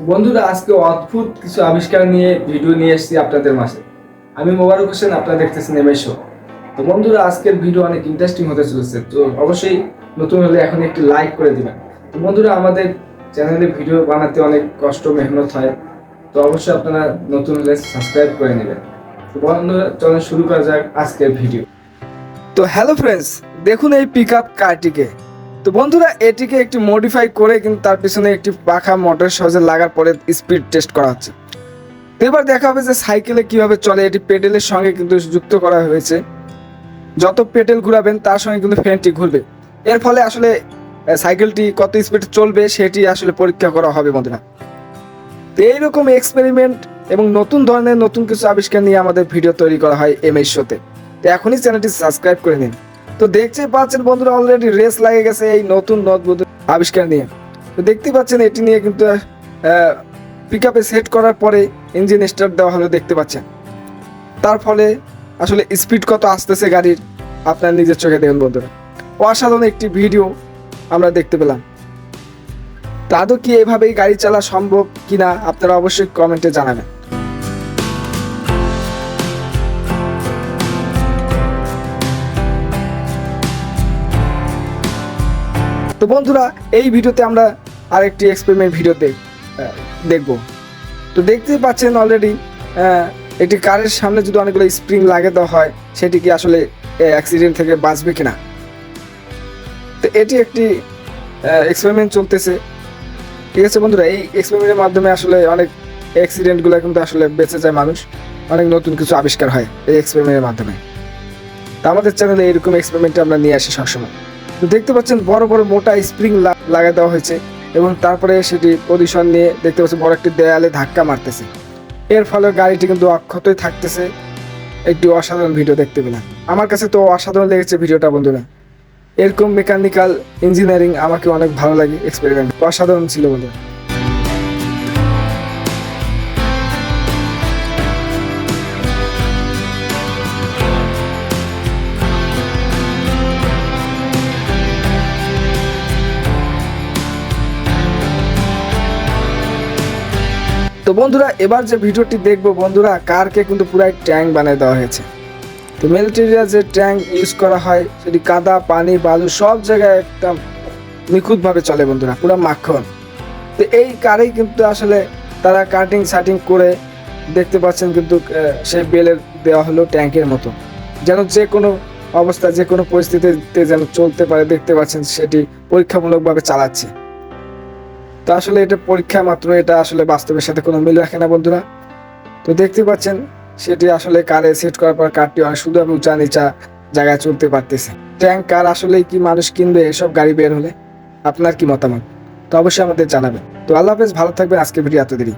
বন্ধুরা, আজকে অদ্ভুত কিছু আবিষ্কার নিয়ে ভিডিও নিয়ে এসেছি আপনাদের মাঝে। আমি মোবারক হোসেন, আপনারা দেখতেছেন এমএস শো তো বন্ধুরা, আজকের ভিডিও অনেক ইন্টারেস্টিং হতে চলেছে, তো অবশ্যই নতুন হলে এখন একটি লাইক করে দিবেন। তো বন্ধুরা, আমাদের চ্যানেলে ভিডিও বানাতে অনেক কষ্ট, মেহনত হয়, তো অবশ্যই আপনারা নতুন হলে সাবস্ক্রাইব করে নেবেন। তো বন্ধুরা, চলেন শুরু করা যাক আজকের ভিডিও তো হ্যালো ফ্রেন্ডস দেখুন এই পিক আপ কারটিকে তো বন্ধুরা, এটিকে একটি মডিফাই করে কিন্তু তার পিছনে একটি পাখা মোটর সহজে লাগার পরে স্পিড টেস্ট করা হচ্ছে। এবার দেখা হবে যে সাইকেলে কীভাবে চলে। এটি পেডেলের সঙ্গে কিন্তু যুক্ত করা হয়েছে। যত পেডেল ঘুরাবেন, তার সঙ্গে কিন্তু ফ্যানটি ঘুরবে। এর ফলে আসলে সাইকেলটি কত স্পিড চলবে সেটি আসলে পরীক্ষা করা হবে বন্ধুরা। তো এইরকম এক্সপেরিমেন্ট এবং নতুন ধরনের নতুন কিছু আবিষ্কার নিয়ে আমাদের ভিডিও তৈরি করা হয় এম শোতে তো। এখনই চ্যানেলটি সাবস্ক্রাইব করে নিন। তো দেখতে পাচ্ছেন বন্ধুরা অলরেডি রেস লাগে গেছে এই নতুন নতুন আবিষ্কার নিয়ে। তো দেখতে পাচ্ছেন, এটি নিয়ে কিন্তু পিক আপে সেট করার পরে ইঞ্জিন স্টার্ট দেওয়া হলো দেখতে পাচ্ছেন। তার ফলে আসলে স্পিড কত আসতেছে গাড়ির, আপনার নিজের চোখে দেখুন বন্ধুরা। অসাধারণ একটি ভিডিও আমরা দেখতে পেলাম। তা কি এভাবেই গাড়ি চালা সম্ভব কিনা, আপনারা অবশ্যই কমেন্টে জানাবেন। তো বন্ধুরা, এই ভিডিওতে আমরা আরেকটি এক্সপেরিমেন্ট ভিডিও দেখ দেখব। তো দেখতেই পাচ্ছেন অলরেডি একটি কারের সামনে যদি অনেকগুলো স্প্রিং লাগিয়ে দেওয়া হয়, সেটি কি আসলে অ্যাক্সিডেন্ট থেকে বাঁচবে কিনা? তো এটি একটি এক্সপেরিমেন্ট চলতেছে। ঠিক আছে বন্ধুরা, এই এক্সপেরিমেন্টের মাধ্যমে আসলে অনেক অ্যাক্সিডেন্টগুলো কিন্তু আসলে বেঁচে যায় মানুষ, অনেক নতুন কিছু আবিষ্কার হয় এই এক্সপেরিমেন্টের মাধ্যমে। তো আমাদের চ্যানেলে এরকম এক্সপেরিমেন্ট আমরা নিয়ে আসি সবসময়। তো দেখতে পাচ্ছেন বড় বড় মোটা স্প্রিং লাগা দেওয়া হয়েছে এবং তারপরে সেটি পজিশন নিয়ে দেখতে পাচ্ছেন বড় একটি দেয়ালে ধাক্কা মারতেছে। এর ফলে গাড়িটি কিন্তু অক্ষতই থাকতেছে। একটি অসাধারণ ভিডিও দেখতে পেলাম। আমার কাছে তো অসাধারণ লেগেছে ভিডিওটা, বন্ধুরা। এরকম মেকানিক্যাল ইঞ্জিনিয়ারিং আমাকে অনেক ভালো লাগে এক্সপেরিমেন্ট অসাধারণ ছিল, বন্ধুরা। তো বন্ধুরা, এবার যে ভিডিওটি দেখব বন্ধুরা, কারকে কিন্তু পুরাই ট্যাঙ্ক বানিয়ে দেওয়া হয়েছে। তো মিলিটারিরা যে ট্যাঙ্ক ইউজ করা হয়, সেটি কাদা, পানি, বালু, সব জায়গায় একদম নিখুঁতভাবে চলে বন্ধুরা, পুরো মাখন। তো এই কারেই কিন্তু আসলে তারা কাটিং সাটিং করে দেখতে পাচ্ছেন কিন্তু সেই বেলের দেওয়া হলো ট্যাঙ্কের মতো। যেন যে কোনো অবস্থা, যে কোনো পরিস্থিতিতে যেন চলতে পারে, দেখতে পাচ্ছেন সেটি পরীক্ষামূলকভাবে চালাচ্ছে। তো আসলে এটা পরীক্ষা মাত্র, এটা আসলে বাস্তবের সাথে কোনো মিল রাখে না বন্ধুরা। তো দেখতে পাচ্ছেন, সেটি আসলে কারে সেট করার পর কারটি অনেক সুন্দর উঁচা নিচা জায়গায় চলতে পারতেছে। ট্যাঙ্ক, কার আসলে কি মানুষ কিনবে, এসব গাড়ি বের হলে আপনার কি মতামত? তো অবশ্যই আমাদের জানাবেন। তো আল্লাহ হাফেজ, ভালো থাকবেন আজকে ভিডিও এত দেরি।